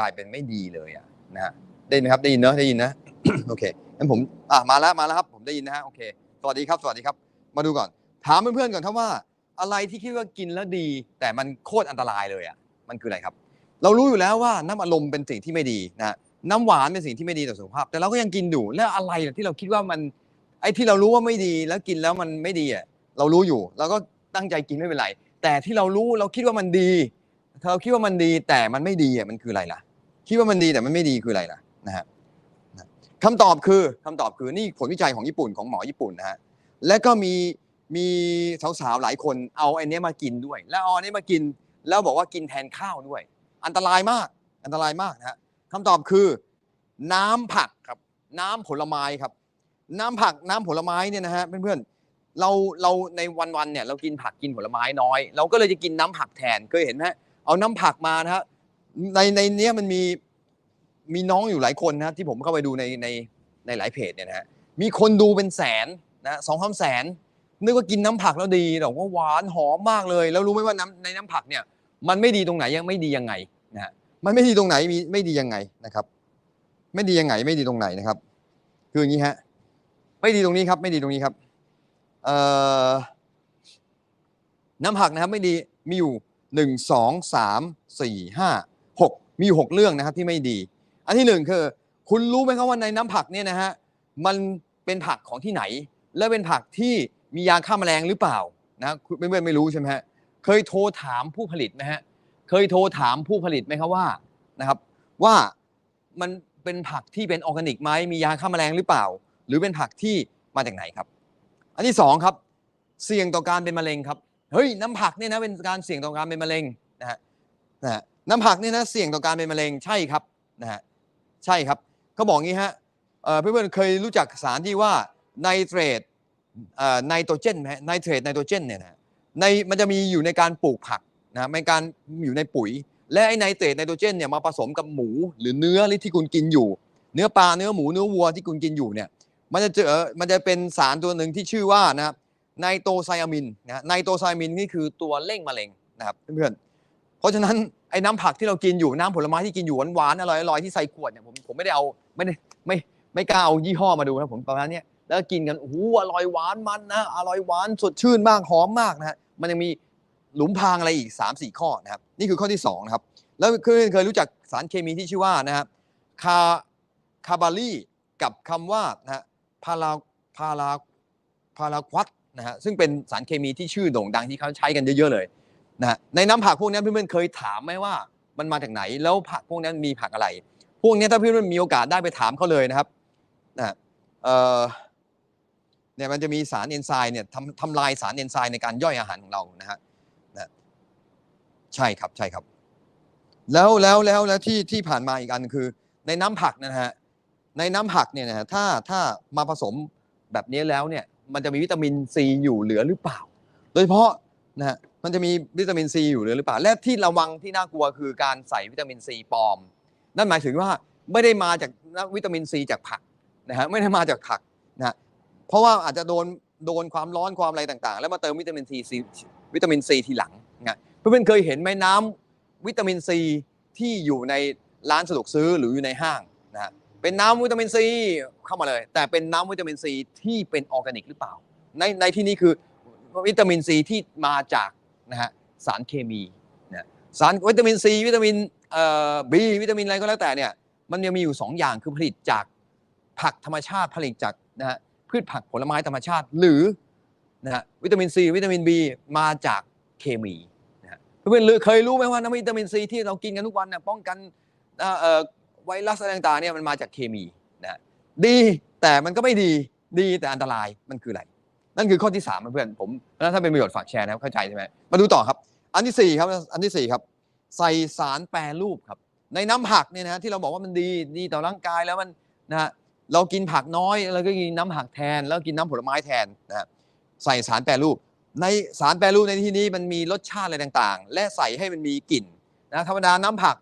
กลายเป็นไม่ดีเลยอะนะฮะได้ยินไหมครับได้ยินเนอะได้ยินนะโอเคงั้นผมอะมาแล้วมาแล้วครับ ผมได้ยินนะฮะโอเคสวัสดีครับสวัสดีครับ มาดูก่อน ถามเพื่อนๆก่อนครับว่า อะไรที่คิดว่ากินแล้วดี แต่มันโคตรอันตรายเลยอะมันคืออะไรครับ เรารู้อยู่แล้วว่าน้ำอารมณ์เป็นสิ่งที่ไม่ดีนะน้ำหวานเป็นสิ่งที่ไม่ดีต่อสุขภาพ แต่เราก็ยังกินอยู่แล้วอะไรที่เราคิดว่ามันไอ้ที่เรารู้ว่าไม่ดีแล้วกินแล้วมันไม่ดีอะเรารู้อยู่เราก็ตั้งใจกินไม่เป็นไร แต่ที่เรารู้เราคิดว่ามันดีเราคิดว่ามันดีแต่มันไม่ดีอะมันคืออะไรล่ะ คิดว่ามันดีแต่มันไม่ดีคืออะไรล่ะนะฮะคำตอบคือคำตอบคือนี่ผลวิจัยของญี่ปุ่นของหมอญี่ปุ่นนะฮะและก็มีมีสาวๆหลายคนเอาไอ้เนี้มากินด้วย แล้วเอาอันนี้มากินแล้วบอกว่ากินแทนข้าวด้วย อันตรายมาก อันตรายมากนะฮะคำตอบคือ น้ำผักครับ น้ำผลไม้ครับ น้ำผักน้ำผลไม้เนี่ยนะฮะเพื่อนๆเราเราในวันๆเนี่ยเรากินผักกินผลไม้น้อย เราก็เลยจะกินน้ำผักแทนเคยเห็นไหมเอาน้ำผักมานะฮะ ในในเนี้ยมันมีมีน้องอยู่หลายคนนะที่ผมเข้าไปดูในในในหลายเพจเนี่ยนะฮะมีคนดูเป็นแสนนะสองสามแสนนึกว่ากินน้ำผักแล้วดีแต่ว่าหวานหอมมากเลย แล้วรู้ไหมว่าน้ำในน้ำผักเนี่ย มันไม่ดีตรงไหนยังไม่ดียังไงนะฮะมันไม่ดีตรงไหนมีไม่ดียังไงนะครับ ไม่ดียังไงไม่ดีตรงไหนนะครับ คืออย่างนี้ฮะไม่ดีตรงนี้ครับ ไม่ดีตรงนี้ครับเอ่อน้ำผักนะครับไม่ดีมีอยู่หนึ่งสองสามสี่ห้า หกมีอยู่หกเรื่องนะครับที่ไม่ดี อันที่หนึ่งคือ คุณรู้ไหมครับว่าในน้ำผักเนี่ยนะฮะมันเป็นผักของที่ไหน และเป็นผักที่มียาฆ่าแมลงหรือเปล่านะคุณเพื่อนๆไม่รู้ใช่ไหมฮะเคยโทรถามผู้ผลิตไหมฮะเคยโทรถามผู้ผลิตไหมครับว่านะครับว่ามันเป็นผักที่เป็นออร์แกนิกไหมมียาฆ่าแมลงหรือเปล่า หรือเป็นผักที่มาจากไหนครับ อันที่สองครับเสี่ยงต่อการเป็นมะเร็งครับเฮ้ยน้ำผักเนี่ยนะเป็นการเสี่ยงต่อการเป็นมะเร็งนะฮะนะ น้ำผักเนี่ยนะเสี่ยงต่อการเป็นมะเร็งใช่ครับนะฮะใช่ครับเขาบอกงี้ฮะเพื่อนๆเคยรู้จักสารที่ว่าไนเตรตไนโตรเจนไหมไนเตรตไนโตรเจนเนี่ยนะในมันจะมีอยู่ในการปลูกผักนะในการอยู่ในปุ๋ย และไอไนเตรตไนโตรเจนเนี่ยมาผสมกับหมูหรือเนื้อที่คุณกินอยู่ เนื้อปลาเนื้อหมูเนื้อวัวที่คุณกินอยู่เนี่ยมันจะเจอมันจะเป็นสารตัวหนึ่งที่ชื่อว่านะครับไนโตรไซอามินนะไนโตรไซอามินนี่คือตัวเร่งมะเร็งนะครับเพื่อนๆ เพราะฉะนั้นไอ้น้ำผักที่เรากินอยู่น้ำผลไม้ที่กินอยู่หวานๆอร่อยๆที่ใส่ขวดเนี่ยผมผมไม่ได้เอาไม่ได้ไม่ไม่กล้าเอายี่ห้อมาดูนะผมประมาณนี้แล้วกินกันโอ้โหอร่อยหวานมันนะอร่อยหวานสดชื่นมากหอมมากนะฮะมันยังมีหลุมพรางอะไรอีก3ามสี่ข้อนะครับนี่คือข้อที่สองนะครับแล้วเคยเคยรู้จักสารเคมีที่ชื่อว่านะครับคาคาบาลีกับคำว่านะฮะพาราพาราพาราควัตนะฮะซึ่งเป็นสารเคมีที่ชื่อโด่งดังที่เขาใช้กันเยอะๆเลย นะในน้ำผักพวกนี้เพื่อนๆเคยถามไหมว่า มันมาจากไหน แล้วผักพวกนั้มีผักอะไร พวกนี้ถ้าเพื่อนๆมีโอกาสได้ไปถามเขาเลยนะครับนะเออเนี่ยมันจะมีสารเอนไซม์เนี่ยทำทำลายสารเอนไซม์ในการย่อยอาหารของเรานะฮะนะใช่ครับใช่ครับ แล้วแล้วแล้วแล้วที่ที่ผ่านมาอีกอันคือ ในน้ำผักนะฮะในน้ำผักเนี่ยนะฮะถ้าถ้ามาผสมแบบนี้แล้วเนี่ยมันจะมีวิตามินซีอยู่เหลือหรือเปล่า โดยเฉพาะนะฮะ มันจะมีวิตามินซีอยู่หรือเปล่า และที่ระวังที่น่ากลัวคือการใส่วิตามินซีปลอม นั่นหมายถึงว่าไม่ได้มาจากวิตามินซีจากผักนะฮะไม่ได้มาจากผักนะฮะเพราะว่าอาจจะโดนโดนความร้อนความอะไรต่างๆ แล้วมาเติมวิตามินซีวิตามินซีทีหลังนะเพื่อนๆเคยเห็นไหมน้ำวิตามินซีที่อยู่ในร้านสะดวกซื้อหรืออยู่ในห้างนะฮะเป็นน้ำวิตามินซีเข้ามาเลย แต่เป็นน้ำวิตามินซีที่เป็นออร์แกนิกหรือเปล่า ในในที่นี้คือวิตามินซีที่มาจาก นะฮะสารเคมีนะสารวิตามินซีวิตามินเอ่อบีวิตามินอะไรก็แล้วแต่เนี่ยมันยังมีอยู่ 2 อย่างคือผลิตจากผักธรรมชาติผลิตจากนะฮะพืชผักผลไม้ธรรมชาติ หรือนะฮะวิตามินซีวิตามินบีมาจากเคมีนะฮะเพื่อนๆเคยรู้ไหมว่าน้ำวิตามินซีที่เรากินกันทุกวันเนี่ยป้องกันเอ่อไวรัสอะไรต่างๆเนี่ยมันมาจากเคมีนะดีแต่มันก็ไม่ดีดีแต่อันตรายมันคืออะไร นั่นคือข้อที่สามเพื่อนผมแล้วถ้าเป็นประโยชน์ฝากแชร์นะครับเข้าใจใช่ไหมมาดูต่อครับ อันที่สี่ครับอันที่สี่ครับใส่สารแปรรูปครับ ในน้ำผักเนี่ยนะที่เราบอกว่ามันดีดีต่อร่างกายแล้วมันนะฮะเรากินผักน้อยเราก็กินน้ำผักแทน แล้วกินน้ำผลไม้แทนนะฮะใส่สารแปรรูป ในสารแปรรูปในที่นี้มันมีรสชาติอะไรต่างๆ และใส่ให้มันมีกลิ่นนะธรรมดาน้ำผัก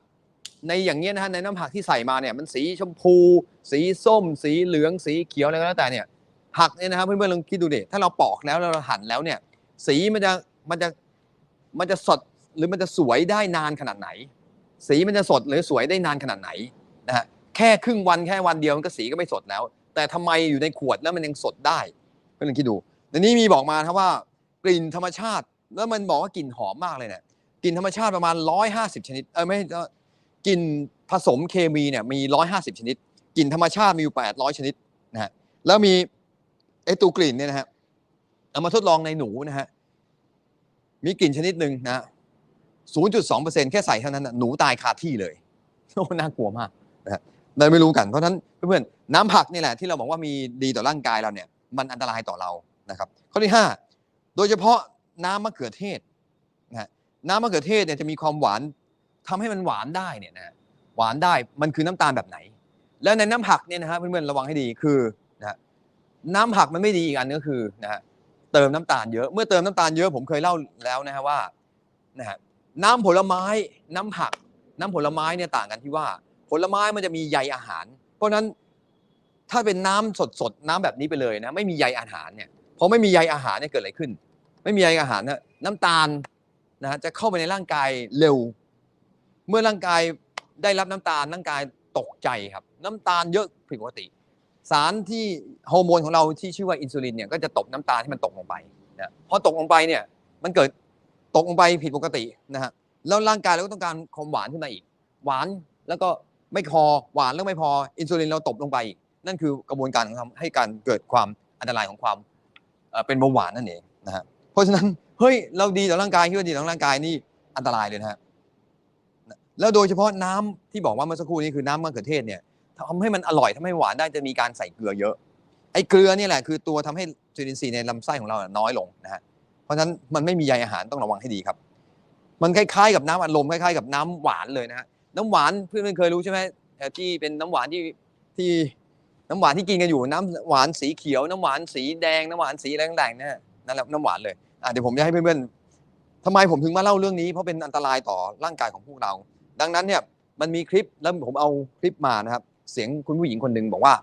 ในอย่างเงี้ยนะฮะในน้ำผักที่ใส่มาเนี่ยมันสีชมพู สีส้ม สีเหลืองสีเขียวอะไรก็แล้วแต่เนี่ย ผักเนี่ยนะครับเพื่อนๆลองคิดดูดิถ้าเราปอกแล้วแล้วเราหั่นแล้วเนี่ย สีมันจะมันจะมันจะสดหรือมันจะสวยได้นานขนาดไหน สีมันจะสดหรือสวยได้นานขนาดไหนนะฮะแค่ครึ่งวันแค่วันเดียวมันก็สีก็ไม่สดแล้ว แต่ทำไมอยู่ในขวดแล้วมันยังสดได้ก็ลองคิดดูในนี้มีบอกมาครับว่ากลิ่นธรรมชาติ แล้วมันบอกว่ากลิ่นหอมมากเลยเนี่ยกลิ่นธรรมชาติประมาณ 150 ชนิดเออไม่กลิ่นผสมเคมีเนี่ยมี 150 ชนิดกลิ่นธรรมชาติมีอยู่ 800 ชนิดนะฮะแล้วมี ไอตัวกลิ่นเนี่ยนะฮะเอามาทดลองในหนูนะฮะมีกลิ่นชนิดหนึ่งนะฮะ0.2%แค่ใส่เท่านั้นนะหนูตายคาที่เลยโอ้น่ากลัวมากนะฮะเราไม่รู้กัน เพราะฉะนั้นเพื่อนๆน้ำผักนี่แหละที่เราบอกว่ามีดีต่อร่างกายเราเนี่ย มันอันตรายต่อเรานะครับ ข้อที่ห้าโดยเฉพาะน้ำมะเขือเทศนะฮะน้ำมะเขือเทศเนี่ยจะมีความหวานทำให้มันหวานได้เนี่ยนะฮะหวานได้มันคือน้ำตาลแบบไหน แล้วในน้ำผักเนี่ยนะฮะเพื่อนๆระวังให้ดีคือ นะฮะน้ำผักมันไม่ดีอีกอันก็คือนะฮะเติมน้ำตาลเยอะ เมื่อเติมน้ำตาลเยอะผมเคยเล่าแล้วนะฮะว่านะฮะน้ำผลไม้น้ำผัก น้ำผลไม้เนี่ยต่างกันที่ว่า ผลไม้มันจะมีใยอาหาร เพราะฉะนั้นถ้าเป็นน้ำสดๆน้ำแบบนี้ไปเลยนะไม่มีใยอาหารเนี่ยพอไม่มีใยอาหารเนี่ยเกิดอะไรขึ้น ไม่มีใยอาหารนะน้ำตาลนะฮะจะเข้าไปในร่างกายเร็ว เมื่อร่างกายได้รับน้ำตาลร่างกายตกใจครับ น้ำตาลเยอะผิดปกติ สารที่ฮอร์โมนของเราที่ชื่อว่าอินซูลินเนี่ยก็จะตบน้ำตาลที่มันตกลงไปนะพอตกลงไปเนี่ยมันเกิดตกลงไปผิดปกตินะฮะแล้วร่างกายเราก็ต้องการความหวานขึ้นมาอีก หวานแล้วก็ไม่พอหวานแล้วไม่พออินซูลินเราตบลงไปอีกนั่นคือกระบวนการของทำให้การเกิดความอันตรายของความเป็นเบาหวานนั่นเองนะฮะเพราะฉะนั้นเฮ้ยเราดีต่อร่างกายคิดว่าดีต่อร่างกายนี่อันตรายเลยนะฮะแล้วโดยเฉพาะน้ำที่บอกว่าเมื่อสักครู่นี้คือน้ำมะเขือเทศเนี่ย ทำให้มันอร่อยทำให้หวานได้จะมีการใส่เกลือเยอะ ไอ้เกลือเนี่ยแหละคือตัวทำให้จุลินทรีย์ในลำไส้ของเราน้อยลงนะฮะเพราะฉะนั้นมันไม่มีใยอาหารต้องระวังให้ดีครับ มันคล้ายๆกับน้ำอัดลมคล้ายๆกับน้ำหวานเลยนะฮะน้ำหวานเพื่อนๆเคยรู้ใช่ไหมที่เป็นน้ำหวานที่ที่น้ำหวานที่กินกันอยู่น้ำหวานสีเขียว น้ำหวานสีแดง น้ำหวานสีแดงๆนะฮะนั่นแหละน้ำหวานเลยอะเดี๋ยวผมจะให้เพื่อนๆทำไมผมถึงมาเล่าเรื่องนี้เพราะเป็นอันตรายต่อร่างกายของพวกเรา ดังนั้นเนี่ยมันมีคลิปแล้วผมเอาคลิปมานะครับ เสียงคุณผู้หญิงคนหนึ่งบอกว่า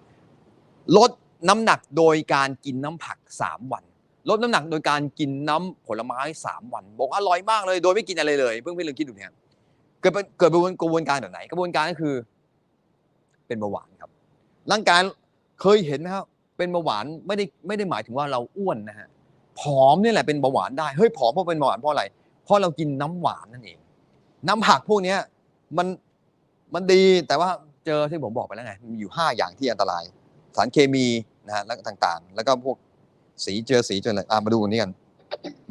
ลดน้ำหนักโดยการกินน้ำผักสามวัน ลดน้ำหนักโดยการกินน้ำผลไม้สามวัน บอกอร่อยมากเลยโดยไม่กินอะไรเลย เพิ่งเพิ่งลองคิดดูเนี่ยเกิดเป็นเกิดเป็นกระบวนการแบบไหน กระบวนการก็คือ เป็นเบาหวานครับ ร่างกายเคยเห็นไหมครับเป็นเบาหวานไม่ได้ไม่ได้หมายถึงว่าเราอ้วนนะฮะผอมนี่แหละเป็นเบาหวานได้เฮ้ยผอมเพราะเป็นเบาหวานเพราะอะไรเพราะเรากินน้ำหวานนั่นเอง น้ำผักพวกเนี้ยมันมันดีแต่ว่า เจอที่ผมบอกไปแล้วไงมีอยู่ห้าอย่างที่อันตราย สารเคมีนะฮะแล้วต่างๆ แล้วก็พวกสีเจอสีเจออะไรอะมาดูอันนี้กัน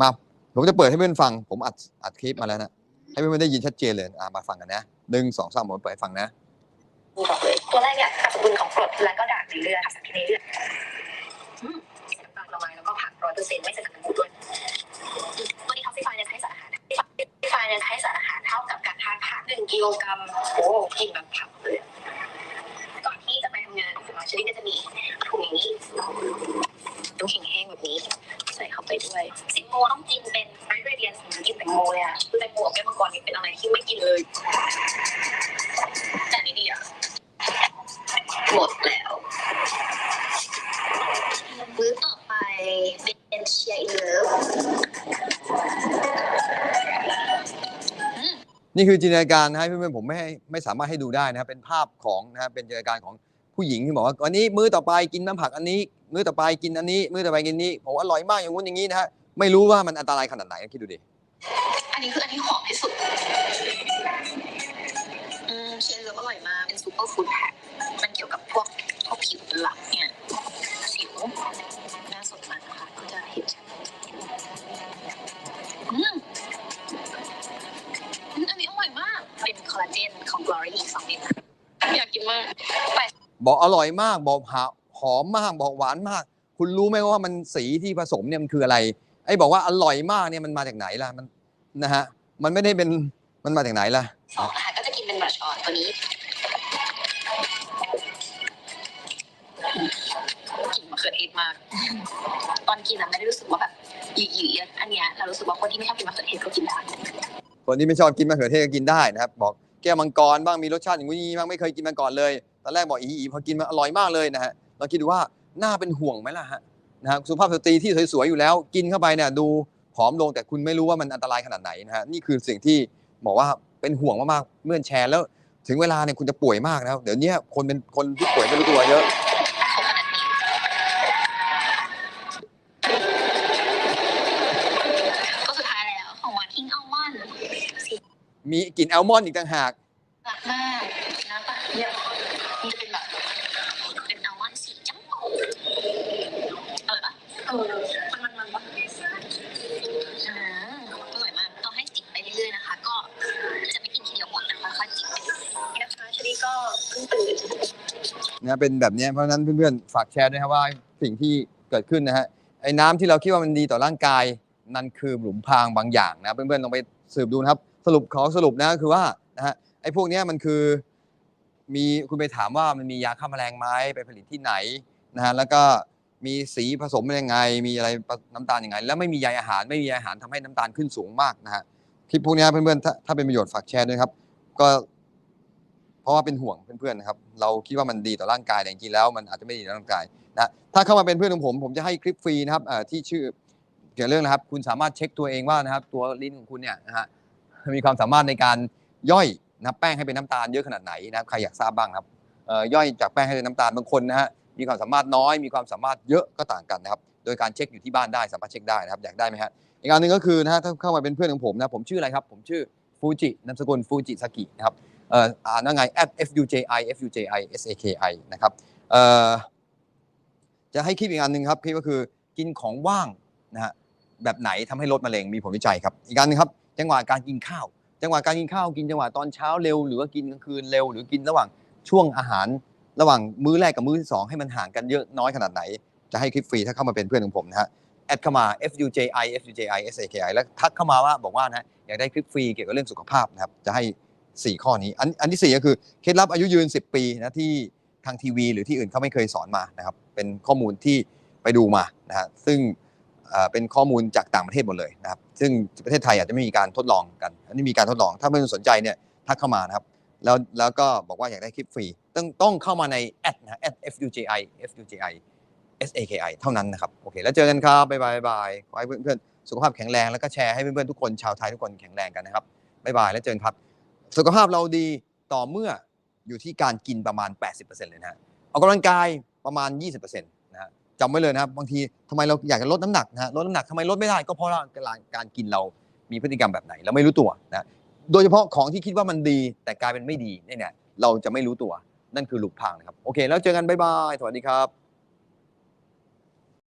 มาผมจะเปิดให้เพื่อนฟัง ผมอัดอัดคลิปมาแล้วนะให้เพื่อนๆได้ยินชัดเจนเลยอะมาฟังกันนะหนึ่งสองสามผมเปิดให้ฟังนะบอกเลยตัวแรกเนี่ย เลยอะคือแตงโมกับแก้มังกรนี่เป็นอะไรที่ไม่กินเลยแต่นี้ดีอะหมดแล้วมื้อต่อไปเป็นเชียร์อินเลิฟนี่คือจินตนาการนะฮะเพื่อนๆผมไม่ให้ไม่สามารถให้ดูได้นะครับเป็นภาพของนะฮะเป็นจินตนาการของผู้หญิงที่บอกว่าวันนี้มื้อต่อไปกินน้ำผักอันนี้ มื้อต่อไปกินอันนี้ มื้อต่อไปกินนี้ผมอร่อยมากอย่างงู้นอย่างนี้นะฮะไม่รู้ว่ามันอันตรายขนาดไหนคิดดูดิ อันนี้คืออันที่หอมที่สุด อืมเชียร์อินเลิฟอร่อยมาก เป็นซูเปอร์ฟู้ดแพ็คมันเกี่ยวกับพวกพวกผิวหลักเนี่ย สิวน่าสดมากนะคะ ก็จะเห็นชัดอืมอืมอันนี้อร่อยมาก เป็นคอลลาเจนของ Glory อีกสองเม็ดอยากกินมากบอกอร่อยมาก บอกหาหอมมาก บอกหวานมาก คุณรู้ไหมว่ามันสีที่ผสมเนี่ยมันคืออะไร ไอ้บอกว่าอร่อยมากเนี่ยมันมาจากไหนล่ะ มัน นะฮะมันไม่ได้เป็นมันมาจากไหนล่ะสองนะคะก็จะกินเป็นบรัชออนตัวนี้กลิ่นมะเขือเทศมาก ตอนกินอะไม่ได้รู้สึกว่าแบบหยีๆอะอันเนี้ยเรารู้สึกว่าคนที่ไม่ชอบกินมะเขือเทศก็กินได้คนที่ไม่ชอบกินมะเขือเทศก็กินได้นะครับ บอกแก้วมังกรบ้างมีรสชาติอย่างนี้บ้างไม่เคยกินมาก่อนเลยตอนแรกบอกอีอีพอกินมาอร่อยมากเลยนะฮะเราคิดดูว่าน่าเป็นห่วงไหมล่ะฮะนะฮะสุภาพสตรีที่สวยๆอยู่แล้ว กินเข้าไปเนี่ยดู ผอมลงแต่คุณไม่รู้ว่ามันอันตรายขนาดไหนนะฮะนี่คือสิ่งที่บอกว่าเป็นห่วงมากๆเมื่อนแชร์แล้วถึงเวลาเนี่ยคุณจะป่วยมากนะครับ เดี๋ยวเนี้ยคนเป็นคนที่ป่วยไม่รู้ตัวเยอะขนาดนี้ก็สุดท้ายแล้วของหวานทิ้งอัลมอนด์สีมีกลิ่นแอลมอนด์อีกต่างหาก นะเป็นแบบนี้เพราะฉะนั้นเพื่อนๆฝากแชร์ด้วยครับว่าสิ่งที่เกิดขึ้นนะฮะไอ้น้ำที่เราคิดว่ามันดีต่อร่างกายนั่นคือหลุมพรางบางอย่างนะเพื่อนๆลองไปสืบดูนะครับ สรุปขอสรุปนะคือว่านะฮะไอ้พวกนี้มันคือ มีคุณไปถามว่ามันมียาฆ่าแมลงไหมไปผลิตที่ไหนนะฮะแล้วก็มีสีผสมเป็นยังไง มีอะไรน้ำตาลยังไง แล้วไม่มีใยอาหารไม่มีอาหารทำให้น้ำตาลขึ้นสูงมากนะฮะคลิปพวกนี้เพื่อนๆถ้าถ้าเป็นประโยชน์ฝากแชร์ด้วยครับ ก็ เพราะว่าเป็นห่วงเพื่อนๆนะครับเราคิดว่ามันดีต่อร่างกายแต่จริงๆแล้วมันอาจจะไม่ดีต่อร่างกายนะถ้าเข้ามาเป็นเพื่อนของผม ผมจะให้คลิปฟรีนะครับที่ชื่อเกี่ยวกับเรื่องนะครับ คุณสามารถเช็คตัวเองว่านะครับ ตัวลิ้นของคุณเนี่ยนะฮะมีความสามารถในการย่อยนะแป้งให้เป็นน้ำตาลเยอะขนาดไหนนะครับใครอยากทราบบ้างครับย่อยจากแป้งให้เป็นน้ำตาลบางคนนะฮะมีความสามารถน้อย มีความสามารถเยอะก็ต่างกันนะครับโดยการเช็คอยู่ที่บ้านได้สามารถเช็คได้นะครับอยากได้ไหมฮะอีกอันหนึ่งก็คือนะฮะถ้าเข้ามาเป็นเพื่อนของผมนะผมชื่ออะไรครับ ผมชื่อฟูจินามสกุลฟูจิสกินะครับ อ่านว่าไง at f u j i f u j i s a k i นะครับจะให้คลิปอีกอันหนึ่งครับคลิปก็คือกินของว่างนะฮะแบบไหนทำให้ลดมะเร็งมีผลวิจัยครับ อีกอันหนึงครับ จังหวะการกินข้าว จังหวะการกินข้าวกินจังหวะตอนเช้าเร็ว หรือว่ากินกลางคืนเร็ว หรือกินระหว่างช่วงอาหาร ระหว่างมื้อแรกกับมื้อที่สองให้มันห่างกันเยอะน้อยขนาดไหน จะให้คลิปฟรีถ้าเข้ามาเป็นเพื่อนของผมนะฮะแอดเข้ามา f u j i f u j i s a k i แล้วทักเข้ามาว่าบอกว่านะฮะอยากได้คลิปฟรีเกี่ยวกับเรื่องสุขภาพนะครับจะให้ 4 ข้อนี้ อันอันที่ 4 ก็คือเคล็ดลับอายุยืน 10 ปีนะที่ทางทีวี หรือที่อื่นเขาไม่เคยสอนมานะครับเป็นข้อมูลที่ไปดูมานะฮะซึ่งเป็นข้อมูลจากต่างประเทศหมดเลยนะครับซึ่งประเทศไทยอาจจะไม่มีการทดลองกัน อันนี้มีการทดลองถ้าเพื่อนสนใจเนี่ยทักเข้ามานะครับแล้วแล้วก็บอกว่าอยากได้คลิปฟรีต้องต้องเข้ามาในแอดนะแอด fuji fuji SAKI เท่านั้นนะครับโอเคแล้วเจอกันครับบ๊ายบายบ๊ายบายขอให้เพื่อนๆสุขภาพแข็งแรงแล้วก็แชร์ให้เพื่อนๆทุกคนชาวไทยทุกคนแข็งแรงกันนะครับบ๊ายบายแล้วเจอกันครับ สุขภาพเราดีต่อเมื่ออยู่ที่การกินประมาณ 80%เลยนะฮะออกกำลังกายประมาณ 20%นะฮะจำไว้เลยนะครับบางทีทำไมเราอยากจะลดน้ำหนักนะฮะลดน้ำหนักทำไมลดไม่ได้ก็เพราะาการกินเรามีพฤติกรรมแบบไหน เราไม่รู้ตัวนะโดยเฉพาะของที่คิดว่ามันดีแต่กลายเป็นไม่ดีเนี่ยเราจะไม่รู้ตัวนั่นคือหลุมพรางนะครับ โอเค แล้วเจอกันบ๊ายบาย สวัสดีครับ